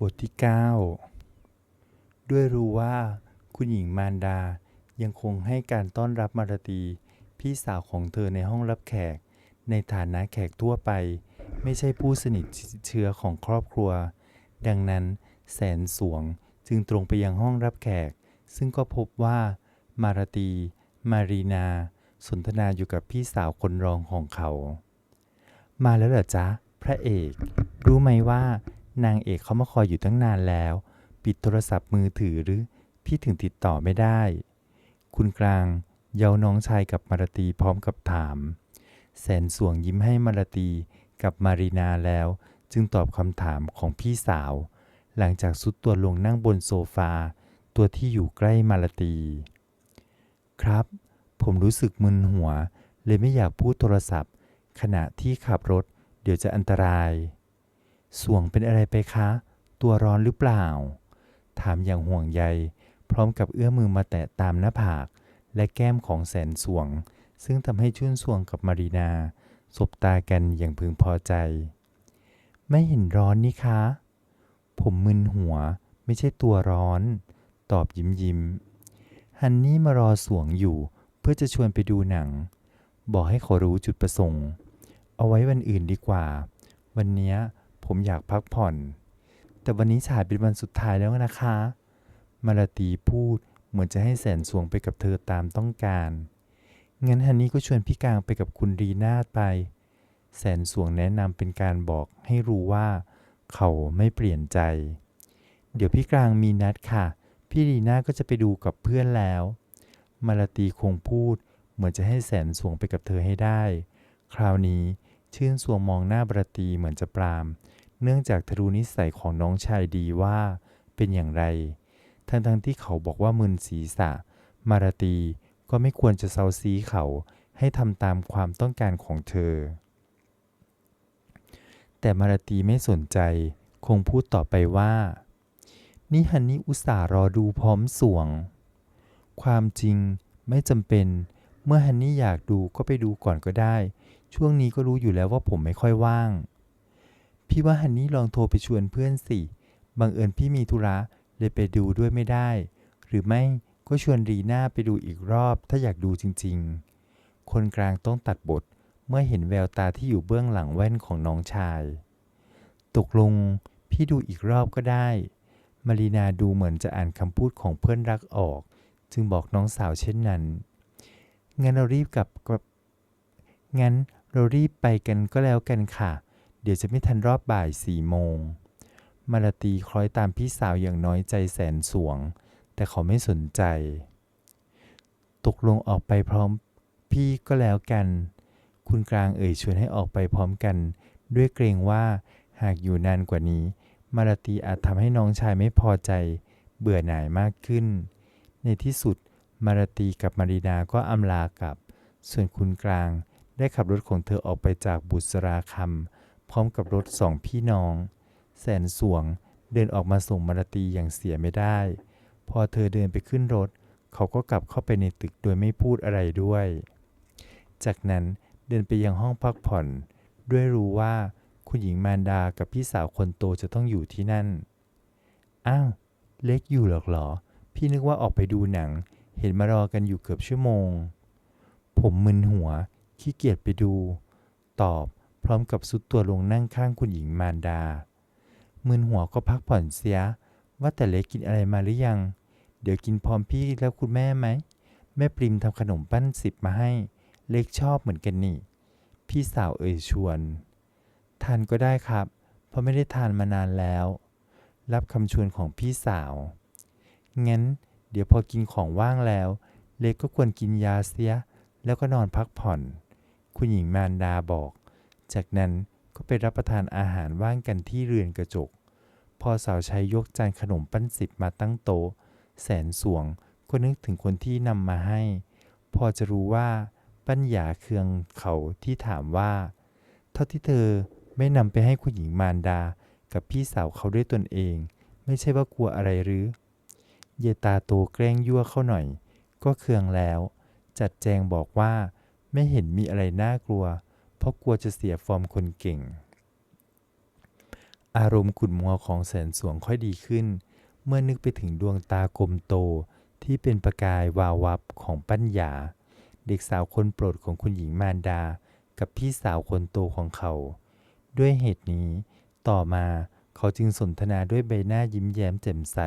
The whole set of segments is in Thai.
บทที่ 9 ด้วยรู้ว่าคุณหญิงมารดายังคงให้การต้อนรับมารตี พี่สาวของเธอในห้องรับแขก ในฐานะแขกทั่วไป ไม่ใช่ผู้สนิทเชื้อของครอบครัว ดังนั้นแสนสวงจึงตรงไปยังห้องรับแขก ซึ่งก็พบว่ามารตี มารีนา สนทนาอยู่กับพี่สาวคนรองของเขา มาแล้วเหรอจ๊ะ พระเอก รู้ไหมว่า นางเอกเขามาคอยอยู่ตั้งนานแล้ว ปิดโทรศัพท์มือถือหรือพี่ถึงติดต่อไม่ได้ คุณกลางเยาน้องชายกับมารตีพร้อมกับถาม แสนสวงยิ้มให้มารตีกับมารีนาแล้ว จึงตอบคำถามของพี่สาว หลังจากสุดตัวลงนั่งบนโซฟา ตัวที่อยู่ใกล้มารตี ครับ ผมรู้สึกมึนหัว เลยไม่อยากพูดโทรศัพท์ ขณะที่ขับรถเดี๋ยวจะอันตราย สวงเป็นอะไรไปคะ ตัวร้อนหรือเปล่า ถามอย่างห่วงใย พร้อมกับเอื้อมมือมาแตะตามหน้าผาก และแก้มของแสนสวง ซึ่งทำให้ชื่นสวงกับมารีนา สบตากันอย่างพึงพอใจ ไม่เห็นร้อนนี่คะ ผมมึนหัวไม่ใช่ตัวร้อน ตอบยิ้มยิ้ม ฮันนี่มารอสวงอยู่เพื่อจะชวนไปดูหนัง บอกให้เขารู้จุดประสงค์ เอาไว้วันอื่นดีกว่า วันนี้ ผมอยากพักผ่อน แต่วันนี้ฉายเป็นวันสุดท้ายแล้วนะคะ มาลาตีพูดเหมือนจะให้แสนสวงไปกับเธอตามต้องการ งั้นฮันนี่ก็ชวนพี่กลางไปกับคุณรีนาไป แสนสวงแนะนำเป็นการบอกให้รู้ว่า เขาไม่เปลี่ยนใจ เดี๋ยวพี่กลางมีนัดค่ะ พี่รีนาก็จะไปดูกับเพื่อนแล้ว มาลาตีคงพูดเหมือนจะให้แสนสวงไปกับเธอให้ได้ คราวนี้ ชื่นสวงมองหน้าบรตีเหมือนจะปราม เนื่องจากทรูนิสัยของน้องชายดีว่าเป็นอย่างไร ทั้งๆทที่เขาบอกว่ามึนศีรษะ มารตีก็ไม่ควรจะเซาซีเขาให้ทำตามความต้องการของเธอ แต่มารตีไม่สนใจ คงพูดต่อไปว่า นี่ฮันนี่อุตส่าห์รอดูพร้อมสวง ความจริงไม่จำเป็น เมื่อฮันนี่อยากดูก็ไปดูก่อนก็ได้ ช่วงนี้ก็รู้อยู่แล้วว่าผมไม่ค่อยว่าง พี่ว่าฮันนี่ลองโทรไปชวนเพื่อนสิ บังเอิญพี่มีธุระเลยไปดูด้วยไม่ได้ หรือไม่ก็ชวนรีน่าไปดูอีกรอบถ้าอยากดูจริงๆ คนกลางต้องตัดบทเมื่อเห็นแววตาที่อยู่เบื้องหลังแว่นของน้องชาย ตกลงพี่ดูอีกรอบก็ได้ มารีนาดูเหมือนจะอ่านคำพูดของเพื่อนรักออก จึงบอกน้องสาวเช่นนั้น งั้นเรารีบกลับกับงั้น เรารีบไปกันก็แล้วกันค่ะ เดี๋ยวจะไม่ทันรอบบ่ายสี่โมง มาลาตีคล้อยตามพี่สาวอย่างน้อยใจแสนสวง แต่เขาไม่สนใจ ตกลงออกไปพร้อมพี่ก็แล้วกัน คุณกลางเอ่ยชวนให้ออกไปพร้อมกัน ด้วยเกรงว่าหากอยู่นานกว่านี้ มาลาตีอาจทำให้น้องชายไม่พอใจ เบื่อหน่ายมากขึ้น ในที่สุด มาลาตีกับมารีนาก็อำลากลับ ส่วนคุณกลาง ได้ขับรถของเธอออกไปจากบุษราคำพร้อมกับรถสองพี่น้อง แสนสวงเดินออกมาส่งมารตีอย่างเสียไม่ได้ พอเธอเดินไปขึ้นรถ เขาก็กลับเข้าไปในตึกโดยไม่พูดอะไรด้วย จากนั้นเดินไปยังห้องพักผ่อน ด้วยรู้ว่าคุณหญิงมารดากับพี่สาวคนโตจะต้องอยู่ที่นั่น อ้าว เล็กอยู่หรอกหรอ พี่นึกว่าออกไปดูหนัง เห็นมารอกันอยู่เกือบชั่วโมง ผมมึนหัว ขี้เกียจไปดู ตอบพร้อมกับสุดตัวลงนั่งข้างคุณหญิงมารดามึนหัวก็พักผ่อนเสีย ว่าแต่เล็กกินอะไรมาหรือยัง เดี๋ยวกินพร้อมพี่แล้วคุณแม่ไหม แม่ปริมทำขนมปั้นสิบมาให้ เล็กชอบเหมือนกันนี่ พี่สาวเอ่ยชวน ทานก็ได้ครับ เพราะไม่ได้ทานมานานแล้ว รับคำชวนของพี่สาว งั้นเดี๋ยวพอกินของว่างแล้ว เล็กก็ควรกินยาเสีย แล้วก็นอนพักผ่อน คุณหญิงมารดาบอก จากนั้นก็ไปรับประทานอาหารว่างกันที่เรือนกระจก พอสาวใช้ยกจานขนมปั้นสิบมาตั้งโต๊ะ แสนสวงก็นึกถึงคนที่นำมาให้ พอจะรู้ว่าปัญญาเคืองเขาที่ถามว่า เท่าที่เธอไม่นำไปให้คุณหญิงมารดากับพี่สาวเขาด้วยตนเอง ไม่ใช่ว่ากลัวอะไรหรือ เยตาโตแกล้งยั่วเข้าหน่อย ก็เคืองแล้ว จัดแจงบอกว่า ไม่เห็นมีอะไรน่ากลัว เพราะกลัวจะเสียฟอร์มคนเก่ง อารมณ์ขุ่นมัวของแสนสวงค่อยดีขึ้น เมื่อนึกไปถึงดวงตากลมโตที่เป็นประกายวาววับของปัญญา เด็กสาวคนโปรดของคุณหญิงมารดา กับพี่สาวคนโตของเขา ด้วยเหตุนี้ ต่อมาเขาจึงสนทนาด้วยใบหน้ายิ้มแย้มแจ่มใส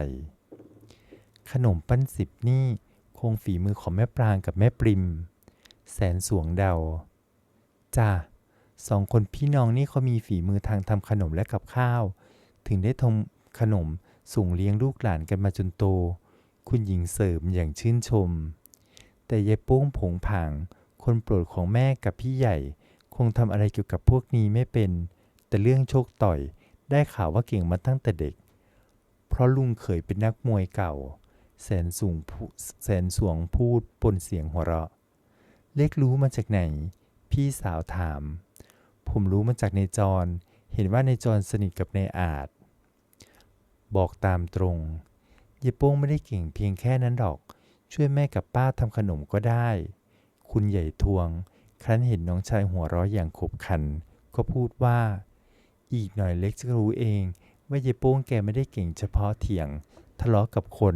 ขนมปั้นสิบนี่คงฝีมือของแม่ปรางกับแม่ปริม แสนสวงเดาจ้าสองคนพี่น้องนี่เขามีฝีมือทางทำขนมและกับข้าว ถึงได้ทำขนมส่งเลี้ยงลูกหลานกันมาจนโต คุณหญิงเสริมอย่างชื่นชม แต่ยายโป้งผงผาง คนโปรดของแม่กับพี่ใหญ่ คงทำอะไรเกี่ยวกับพวกนี้ไม่เป็น แต่เรื่องโชคต่อยได้ข่าวว่าเก่งมาตั้งแต่เด็ก เพราะลุงเคยเป็นนักมวยเก่า แสนสูงแสนสวงพูดปนเสียงหัวเราะ เล็กรู้มาจากไหน พี่สาวถาม ผมรู้มาจากในจร เห็นว่าในจรสนิทกับในอาจ บอกตามตรงเยโป้งไม่ได้เก่งเพียงแค่นั้นหรอก ช่วยแม่กับป้าทำขนมก็ได้ คุณใหญ่ทวง ครั้นเห็นน้องชายหัวเราะอย่างขบขัน ก็พูดว่า อีกหน่อยเล็กจะรู้เองว่าเยโป้งแกไม่ได้เก่งเฉพาะเถียง ทะเลาะกับคน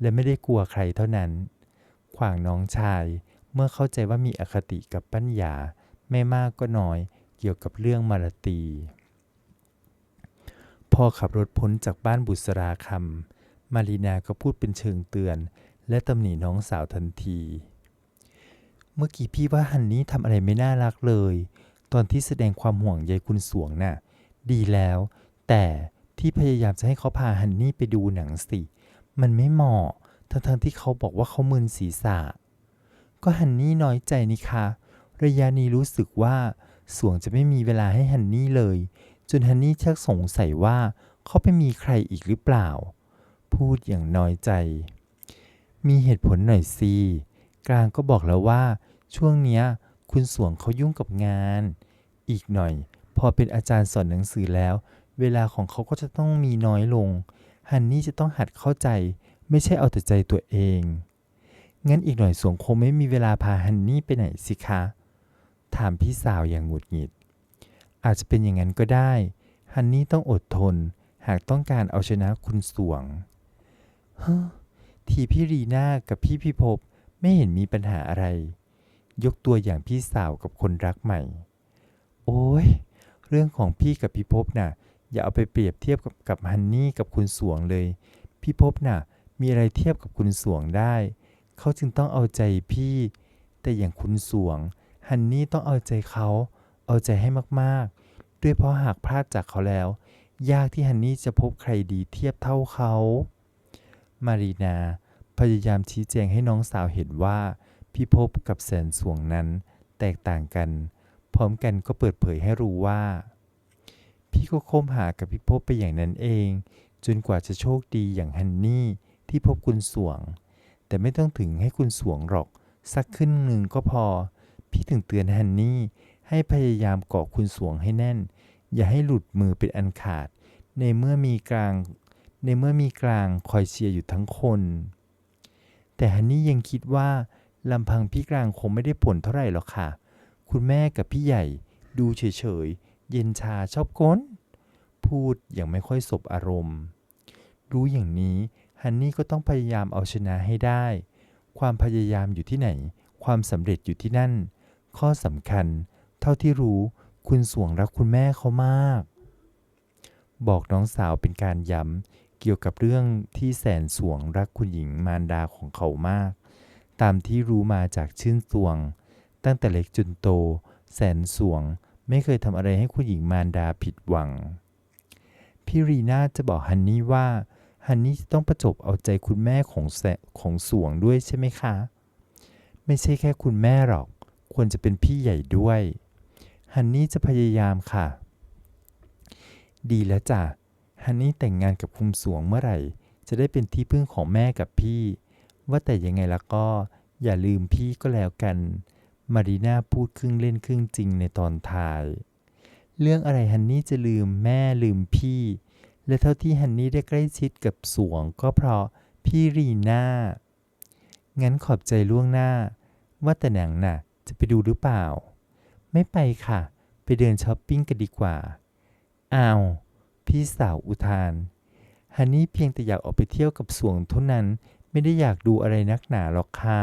และไม่ได้กลัวใครเท่านั้น ขวางน้องชาย เมื่อเข้าใจว่ามีอคติกับปัญญา ไม่มากก็น้อยเกี่ยวกับเรื่องมารตี พอขับรถพ้นจากบ้านบุษราคำมารีนาก็พูดเป็นเชิงเตือน และตำหนิน้องสาวทันที เมื่อกี้พี่ว่าฮันนี่ทำอะไรไม่น่ารักเลย ตอนที่แสดงความห่วงใยคุณสวงน่ะ ดีแล้ว แต่ที่พยายามจะให้เขาพาฮันนี่ไปดูหนังสิ มันไม่เหมาะ ทั้งๆที่เขาบอกว่าเขามึนศีรษะ ก็ฮันนี่น้อยใจนี่คะระยะนี้รู้สึกว่าสวงจะไม่มีเวลาให้ฮันนี่เลย จนฮันนี่ชักสงสัยว่าเขาไปมีใครอีกหรือเปล่า พูดอย่างน้อยใจ มีเหตุผลหน่อยสิกลางก็บอกแล้วว่า ช่วงเนี้ยคุณสวงเขายุ่งกับงาน อีกหน่อย พอเป็นอาจารย์สอนหนังสือแล้ว เวลาของเขาก็จะต้องมีน้อยลงฮันนี่จะต้องหัดเข้าใจ ไม่ใช่เอาแต่ใจตัวเอง งั้นอีกหน่อยสวงคงไม่มีเวลาพาฮันนี่ไปไหนสิคะ ถามพี่สาวอย่างหงุดหงิด อาจจะเป็นอย่างนั้นก็ได้ ฮันนี่ต้องอดทน หากต้องการเอาชนะคุณสวงเฮ้อทีพี่รีน่ากับพี่พิภพไม่เห็นมีปัญหาอะไร ยกตัวอย่างพี่สาวกับคนรักใหม่ โอ้ย เรื่องของพี่กับพี่ภพน่ะ อย่าเอาไปเปรียบเทียบกับกับฮันนี่กับคุณสวงเลยพี่ภพน่ะ มีอะไรเทียบกับคุณสวงได้ เขาจึงต้องเอาใจพี่ แต่อย่างคุณสวง ฮันนี่ต้องเอาใจเขา เอาใจให้มากๆ ด้วยเพราะหากพลาดจากเขาแล้ว ยากที่ฮันนี่จะพบใครดีเทียบเท่าเขา มารีนาพยายามชี้แจงให้น้องสาวเห็นว่า พี่ภพกับแสนสวงนั้นแตกต่างกัน พร้อมกันก็เปิดเผยให้รู้ว่า พี่ก็คบหากับพี่ภพไปอย่างนั้นเอง จนกว่าจะโชคดีอย่างฮันนี่ที่พบคุณสวง แต่ไม่ต้องถึงให้คุณสวงหรอก สักขึ้นหนึ่งก็พอ พี่ถึงเตือนฮันนี่ให้พยายามเกาะคุณสวงให้แน่น อย่าให้หลุดมือเป็นอันขาด ในเมื่อมีกลาง ในเมื่อมีกลางคอยเชียร์อยู่ทั้งคน แต่ฮันนี่ยังคิดว่าลำพังพี่กลางคงไม่ได้ผลเท่าไหร่หรอกค่ะ คุณแม่กับพี่ใหญ่ดูเฉยๆ เย็นชาชอบก้น พูดอย่างไม่ค่อยสบอารมณ์ รู้อย่างนี้ ฮันนี่ก็ต้องพยายามเอาชนะให้ได้ ความพยายามอยู่ที่ไหน ความสำเร็จอยู่ที่นั่น ข้อสำคัญ เท่าที่รู้คุณสวงรักคุณแม่เขามาก บอกน้องสาวเป็นการย้ำเกี่ยวกับเรื่องที่แสนสวงรักคุณหญิงมารดาของเขามาก ตามที่รู้มาจากชื่นสวง ตั้งแต่เล็กจนโต แสนสวงไม่เคยทำอะไรให้คุณหญิงมารดาผิดหวังพี่รีน่าจะบอกฮันนี่ว่า ฮันนี่จะต้องประจบเอาใจคุณแม่ของแสของสวงด้วยใช่ไหมคะ ไม่ใช่แค่คุณแม่หรอก ควรจะเป็นพี่ใหญ่ด้วย ฮันนี่จะพยายามค่ะ ดีแล้วจ้ะ ฮันนี่แต่งงานกับคุณสวงเมื่อไหร่ จะได้เป็นที่พึ่งของแม่กับพี่ ว่าแต่ยังไงแล้วก็อย่าลืมพี่ก็แล้วกัน มารีนาพูดครึ่งเล่นครึ่งจริงในตอนท้าย เรื่องอะไรฮันนี่จะลืมแม่ลืมพี่ และเท่าที่ฮันนี่ได้ใกล้ชิดกับสวงก็เพราะพี่รีน่า งั้นขอบใจล่วงหน้า ว่าแต่หนังน่ะ จะไปดูหรือเปล่า ไม่ไปค่ะ ไปเดินช้อปปิ้งกันดีกว่า อ้าว พี่สาวอุทาน ฮันนี่เพียงแต่อยากออกไปเที่ยวกับสวงเท่านั้นไม่ได้อยากดูอะไรนักหนาหรอกค่ะ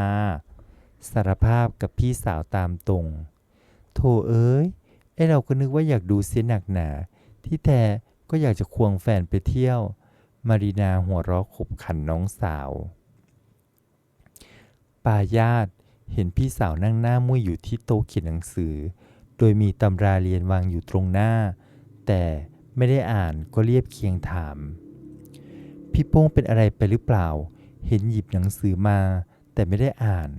สารภาพกับพี่สาวตามตรงโถเอ้ยไอเราก็นึกว่าอยากดูเสียหนักหนา ที่แท้ ก็อยากจะควงแฟนไปเที่ยว มารีนาหัวเราะขบขันน้องสาวปายาติเห็นพี่สาวนั่งหน้ามุ้ยอยู่ที่โต๊ะเขียนหนังสือ โดยมีตำราเรียนวางอยู่ตรงหน้า แต่ไม่ได้อ่านก็เรียบเคียงถาม พี่โป้งเป็นอะไรไปหรือเปล่า เห็นหยิบหนังสือมา แต่ไม่ได้อ่าน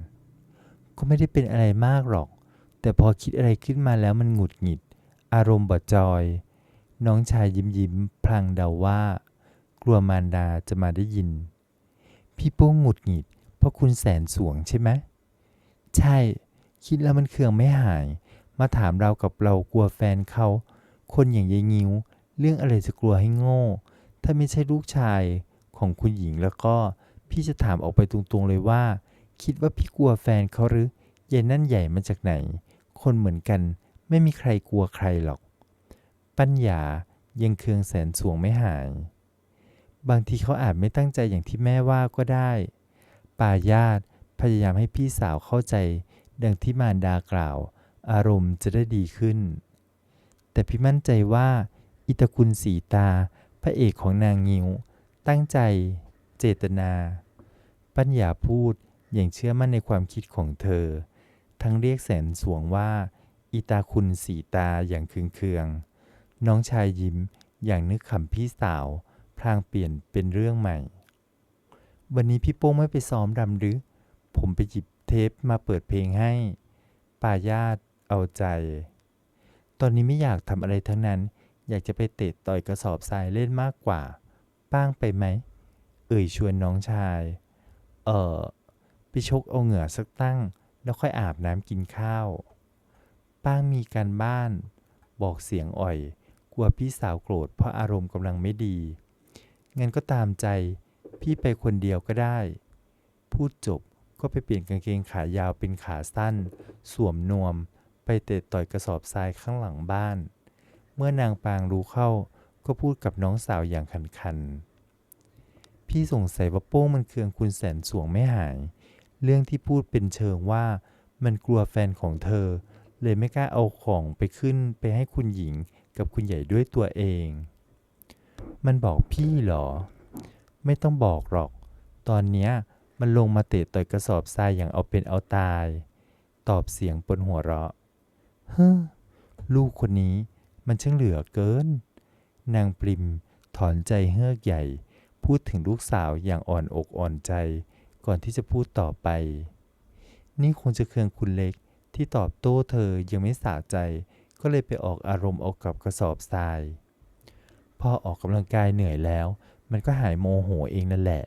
ก็ไม่ได้เป็นอะไรมากหรอก แต่พอคิดอะไรขึ้นมาแล้วมันหงุดหงิด อารมณ์บดจอย น้องชายยิ้มยิ้มพลางเดาว่า กลัวมารดาจะมาได้ยิน พี่โป้งหงุดหงิด เพราะคุณแสนสวงใช่ไหมใช่ คิดแล้วมันเคืองไม่หาย มาถามเรากับเรากลัวแฟนเขา คนอย่างยายงิ้ว เรื่องอะไรจะกลัวให้โง่ ถ้าไม่ใช่ลูกชายของคุณหญิงแล้วก็ พี่จะถามออกไปตรงๆเลยว่า คิดว่าพี่กลัวแฟนเขาหรือยายนั่นใหญ่มาจากไหน คนเหมือนกันไม่มีใครกลัวใครหรอก ปัญญายังเคืองแสนสวงไม่ห่ายบางทีเขาอาจไม่ตั้งใจอย่างที่แม่ว่าก็ได้ปายาตพยายามให้พี่สาวเข้าใจ ดังที่มารดากล่าว อารมณ์จะได้ดีขึ้น แต่พี่มั่นใจว่าอิตาคุณสีตา พระเอกของนางงิ้วตั้งใจ เจตนา ปัญญาพูดอย่างเชื่อมั่นในความคิดของเธอ ทั้งเรียกแสนสวงว่า อิตาคุณสีตาอย่างเคืองๆ น้องชายยิ้มอย่างนึกขำพี่สาว พลางเปลี่ยนเป็นเรื่องใหม่ วันนี้พี่โป้งไม่ไปซ้อมรำหรือ ผมไปหยิบเทปมาเปิดเพลงให้ป่ายาติเอาใจ ตอนนี้ไม่อยากทำอะไรทั้งนั้น อยากจะไปเตะต่อยกระสอบทรายเล่นมากกว่า ป้างไปไหม เอ่ยชวนน้องชาย เออไปชกเอาเหงื่อสักตั้ง แล้วค่อยอาบน้ำกินข้าว ป้างมีการบ้าน บอกเสียงอ่อย กลัวพี่สาวโกรธเพราะอารมณ์กำลังไม่ดี งั้นก็ตามใจ พี่ไปคนเดียวก็ได้ พูดจบก็ไปเปลี่ยนกางเกงขายาวเป็นขาสั้น สวมนวม ไปเตะต่อยกระสอบทรายข้างหลังบ้าน เมื่อนางปางรู้เข้าก็พูดกับน้องสาวอย่างขันขันๆพี่สงสัยว่าโป้งมันเคืองคุณแสนสวงไม่หาย เรื่องที่พูดเป็นเชิงว่ามันกลัวแฟนของเธอ เลยไม่กล้าเอาของไปขึ้นไปให้คุณหญิง กับคุณใหญ่ด้วยตัวเอง มันบอกพี่เหรอ ไม่ต้องบอกหรอก ตอนเนี้ยมันลงมาเตะต่อยกระสอบทรายอย่างเอาเป็นเอาตาย ตอบเสียงปนหัวเราะ เฮ้อ ลูกคนนี้มันช่างเหลือเกิน นางปริมถอนใจเฮือกใหญ่ พูดถึงลูกสาวอย่างอ่อนอกอ่อนใจ ก่อนที่จะพูดต่อไป นี่คงจะเคืองคุณเล็กที่ตอบโต้เธอยังไม่สะใจ ก็เลยไปออกอารมณ์เอากับกระสอบทราย พอออกกำลังกายเหนื่อยแล้ว มันก็หายโมโหเองนั่นแหละ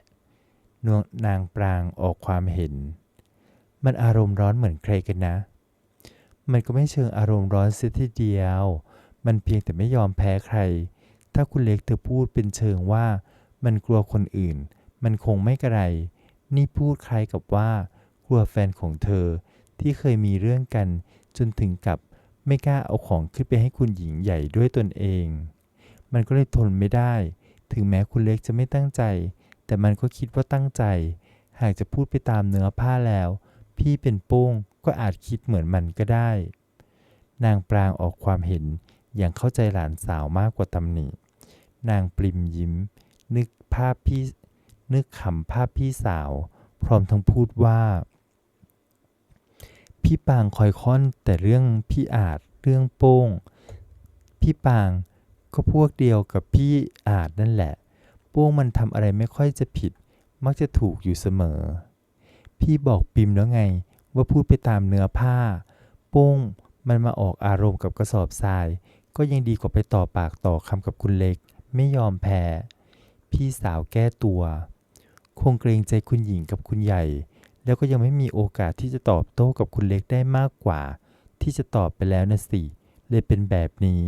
นวงนางปรางออกความเห็น มันอารมณ์ร้อนเหมือนใครกันนะ มันก็ไม่เชิงอารมณ์ร้อนเสียทีเดียว มันเพียงแต่ไม่ยอมแพ้ใคร ถ้าคุณเล็กเธอพูดเป็นเชิงว่า มันกลัวคนอื่น มันคงไม่กระไร นี่พูดคล้ายกับว่า กลัวแฟนของเธอที่เคยมีเรื่องกันจนถึงกับ ไม่กล้าเอาของขึ้นไปให้คุณหญิงใหญ่ด้วยตนเอง มันก็เลยทนไม่ได้ ถึงแม้คุณเล็กจะไม่ตั้งใจ แต่มันก็คิดว่าตั้งใจ หากจะพูดไปตามเนื้อผ้าแล้ว พี่เป็นโป้งก็อาจคิดเหมือนมันก็ได้ นางปรางออกความเห็นอย่างเข้าใจหลานสาวมากกว่าตำหนิ นางปริมยิ้ม นึกภาพพี่นึกขำภาพพี่สาว พร้อมทั้งพูดว่า พี่ปางคอยค้อนแต่เรื่องพี่อาจเรื่องโป้ง พี่ปางก็พวกเดียวกับพี่อาจนั่นแหละ โป้งมันทำอะไรไม่ค่อยจะผิด มักจะถูกอยู่เสมอ พี่บอกปิมแล้วไงว่าพูดไปตามเนื้อผ้า โป้งมันมาออกอารมณ์กับกระสอบทราย ก็ยังดีกว่าไปต่อปากต่อคำกับคุณเล็ก ไม่ยอมแพ้ พี่สาวแก้ตัว คงเกรงใจคุณหญิงกับคุณใหญ่ แล้วก็ยังไม่มีโอกาสที่จะตอบโต้กับคุณเล็กได้มากกว่า ที่จะตอบไปแล้วนะสิเลยเป็นแบบนี้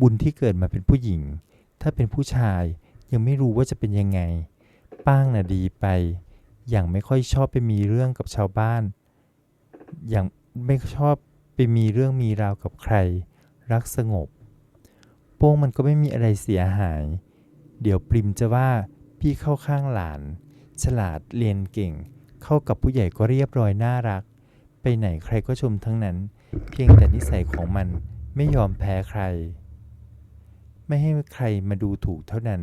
บุญที่เกิดมาเป็นผู้หญิง ถ้าเป็นผู้ชายยังไม่รู้ว่าจะเป็นยังไง ป้างน่ะดีไป อย่างไม่ค่อยชอบไปมีเรื่องกับชาวบ้าน อย่างไม่ชอบไปมีเรื่องมีราวกับใคร รักสงบ โป้งมันก็ไม่มีอะไรเสียหาย เดี๋ยวปริมจะว่าพี่เข้าข้างหลาน ฉลาดเรียนเก่ง เข้ากับผู้ใหญ่ก็เรียบร้อยน่ารัก ไปไหนใครก็ชมทั้งนั้น เพียงแต่นิสัยของมันไม่ยอมแพ้ใคร ไม่ให้ใครมาดูถูกเท่านั้น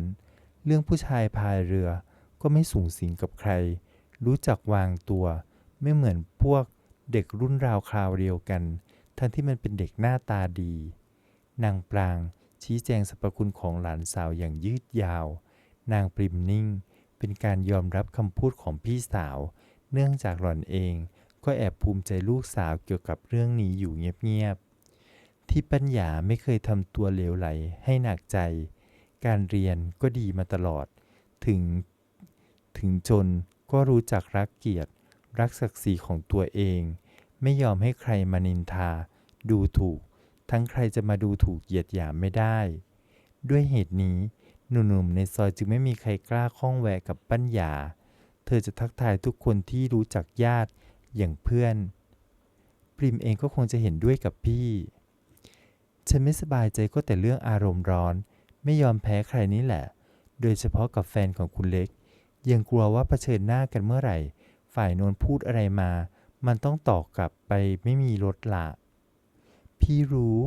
เรื่องผู้ชายพายเรือก็ไม่สูงสิงกับใคร รู้จักวางตัว ไม่เหมือนพวกเด็กรุ่นราวคราวเดียวกัน ทั้งที่มันเป็นเด็กหน้าตาดี นางปรางชี้แจงสรรพคุณของหลานสาวอย่างยืดยาว นางปริมนิ่ง เป็นการยอมรับคำพูดของพี่สาว เนื่องจากหล่อนเอง ก็แอบภูมิใจลูกสาวเกี่ยวกับเรื่องนี้อยู่เงียบๆ ที่ปัญญาไม่เคยทำตัวเลวไหลให้หนักใจ การเรียนก็ดีมาตลอด ถึง ถึงจนก็รู้จักรักเกียรติ รักศักดิ์ศรีของตัวเอง ไม่ยอมให้ใครมานินทา ดูถูก ทั้งใครจะมาดูถูกเหยียดหยามไม่ได้ ด้วยเหตุนี้หนุ่มๆในซอยจึงไม่มีใครกล้าข้องแวะกับปัญญา เธอจะทักทายทุกคนที่รู้จักญาติอย่างเพื่อน ปริมเองก็คงจะเห็นด้วยกับพี่ ฉันไม่สบายใจก็แต่เรื่องอารมณ์ร้อน ไม่ยอมแพ้ใครนี่แหละ โดยเฉพาะกับแฟนของคุณเล็ก ยังกลัวว่าเผชิญหน้ากันเมื่อไหร่ ฝ่ายโน้นพูดอะไรมา มันต้องตอบกลับไปไม่มีลดละพี่รู้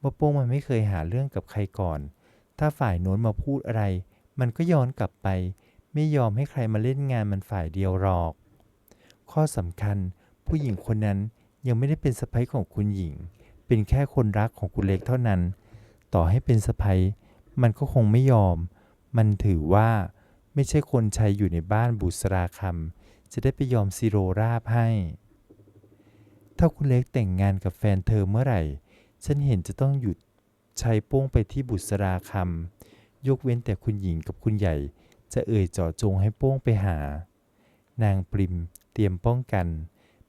ว่าโป้งมันไม่เคยหาเรื่องกับใครก่อน ถ้าฝ่ายโน้นมาพูดอะไร มันก็ย้อนกลับไป ไม่ยอมให้ใครมาเล่นงานมันฝ่ายเดียวหรอก ข้อสำคัญผู้หญิงคนนั้นยังไม่ได้เป็นสะใภ้ของคุณหญิง เป็นแค่คนรักของคุณเล็กเท่านั้น ต่อให้เป็นสะใภ้มันก็คงไม่ยอม มันถือว่าไม่ใช่คนใช้อยู่ในบ้านบุษราคำจะได้ไปยอมซีโรราบให้ ถ้าคุณเล็กแต่งงานกับแฟนเธอเมื่อไหร่ ฉันเห็นจะต้องหยุดใช้โป้งไปที่บุษราคำยกเว้นแต่คุณหญิงกับคุณใหญ่ จะเอ่ยเจาะจงให้โป้งไปหา นางปริมเตรียมป้องกัน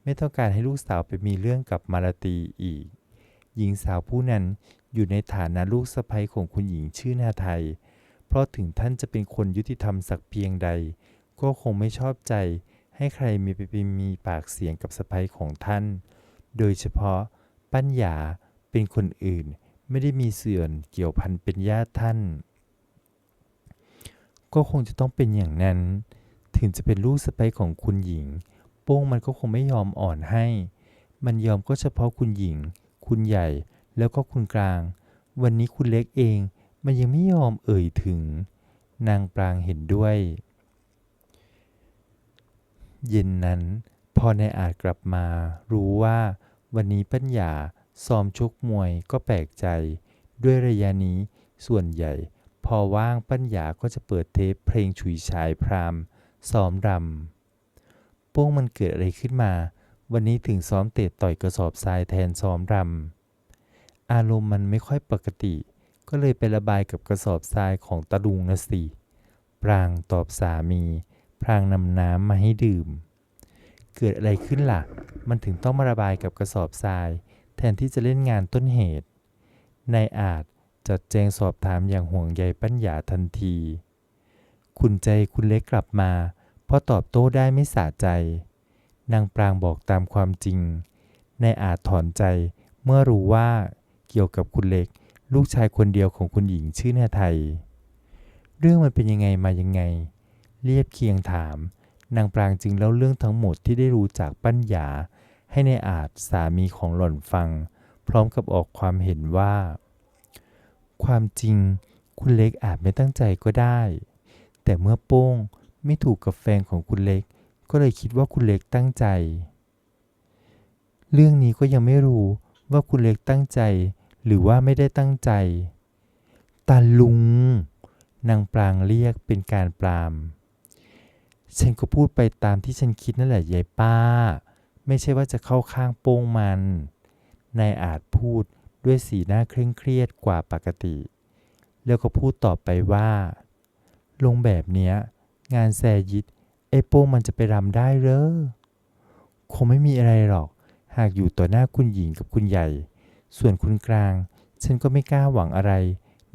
ไม่ต้องการให้ลูกสาวไปมีเรื่องกับมาลาตีอีก หญิงสาวผู้นั้นอยู่ในฐานะลูกสะใภ้ของคุณหญิงชื่อนาไทย เพราะถึงท่านจะเป็นคนยุติธรรมสักเพียงใด ก็คงไม่ชอบใจให้ใครมีไปมีปากเสียงกับสะใภ้ของท่าน โดยเฉพาะปัญญาเป็นคนอื่นไม่ได้มีส่วนเกี่ยวพันเป็นญาติท่าน ก็คงจะต้องเป็นอย่างนั้น ถึงจะเป็นลูกสะใภ้ของคุณหญิง โป้งมันก็คงไม่ยอมอ่อนให้ มันยอมก็เฉพาะคุณหญิง คุณใหญ่แล้วก็คุณกลาง วันนี้คุณเล็กเอง มันยังไม่ยอมเอ่ยถึง นางปรางเห็นด้วย เย็นนั้น พอในายอาจกลับมา รู้ว่าวันนี้ปัญญาซ้อมชกมวยก็แปลกใจ ด้วยระยะนี้ส่วนใหญ่ พอว่างปัญญาก็จะเปิดเทปเพลงฉุยฉายพรามซ้อมรำโป้งมันเกิดอะไรขึ้นมา วันนี้ถึงซ้อมเตะต่อยกระสอบทรายแทนซ้อมรำอารมณ์มันไม่ค่อยปกติ ก็เลยไประบายกับกระสอบทรายของตาลุงนะสิปรางตอบสามี พรางนำน้ำมาให้ดื่ม เกิดอะไรขึ้นล่ะ มันถึงต้องมาระบายกับกระสอบทราย แทนที่จะเล่นงานต้นเหตุนายอาจ จัดแจงสอบถามอย่างห่วงใยปัญญาทันที คุณใจคุณเล็กกลับมา เพราะตอบโต้ได้ไม่สะใจ นางปรางบอกตามความจริง นายอาจถอนใจเมื่อรู้ว่าเกี่ยวกับคุณเล็ก ลูกชายคนเดียวของคุณหญิงชื่อนาไทย เรื่องมันเป็นยังไงมายังไง เรียบเคียงถาม นางปรางจึงเล่าเรื่องทั้งหมดที่ได้รู้จากปัญญาให้ในายอาจสามีของหล่อนฟัง พร้อมกับออกความเห็นว่า ความจริง คุณเล็กอาจไม่ตั้งใจก็ได้ แต่เมื่อโป้งไม่ถูกกับแฟนของคุณเล็ก ก็เลยคิดว่าคุณเล็กตั้งใจ เรื่องนี้ก็ยังไม่รู้ว่าคุณเล็กตั้งใจ หรือว่าไม่ได้ตั้งใจตาลุง นางปรางเรียกเป็นการปราม ฉันก็พูดไปตามที่ฉันคิดนั่นแหละยายป้า ไม่ใช่ว่าจะเข้าข้างโป้งมัน นายอาจพูด ด้วยสีหน้าเคร่งเครียดกว่าปกติ แล้วก็พูดต่อไปว่า ลงแบบเนี้ย งานแซยิดไอโป้งมันจะไปรำได้เหรอคงไม่มีอะไรหรอก หากอยู่ต่อหน้าคุณหญิงกับคุณใหญ่ ส่วนคุณกลาง ฉันก็ไม่กล้าหวังอะไร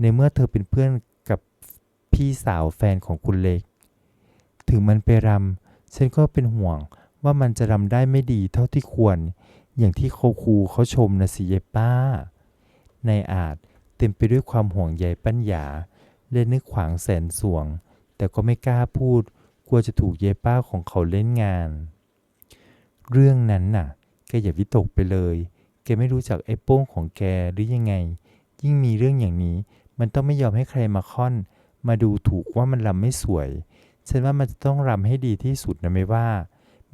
ในเมื่อเธอเป็นเพื่อนกับพี่สาวแฟนของคุณเล็ก ถึงมันไปรำฉันก็เป็นห่วงว่ามันจะรำได้ไม่ดีเท่าที่ควร อย่างที่เขาครูเขาชมนะสิยายป้า ในายอาจเต็มไปด้วยความห่วงใยปัญญาและนึกขวางแสนสวง แต่ก็ไม่กล้าพูด กลัวจะถูกเยป้าของเขาเล่นงาน เรื่องนั้นน่ะ แกอย่าวิตกไปเลย แกไม่รู้จักไอ้โป้งของแกหรือยังไง ยิ่งมีเรื่องอย่างนี้ มันต้องไม่ยอมให้ใครมาค่อน มาดูถูกว่ามันรำไม่สวย ฉันว่ามันจะต้องรำให้ดีที่สุดนะไม่ว่า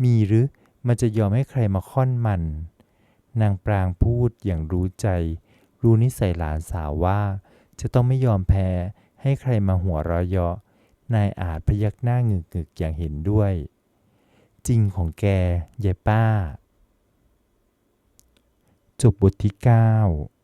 มีหรือมันจะยอมให้ใครมาค่อนมัน นางปรางพูดอย่างรู้ใจ รู้นิสัยหลานสาวว่า จะต้องไม่ยอมแพ้ให้ใครมาหัวเราะเยาะนายอาจพยักหน้างึกงึกๆอย่างเห็นด้วย จริงของแกยายป้า จบบทที่ 9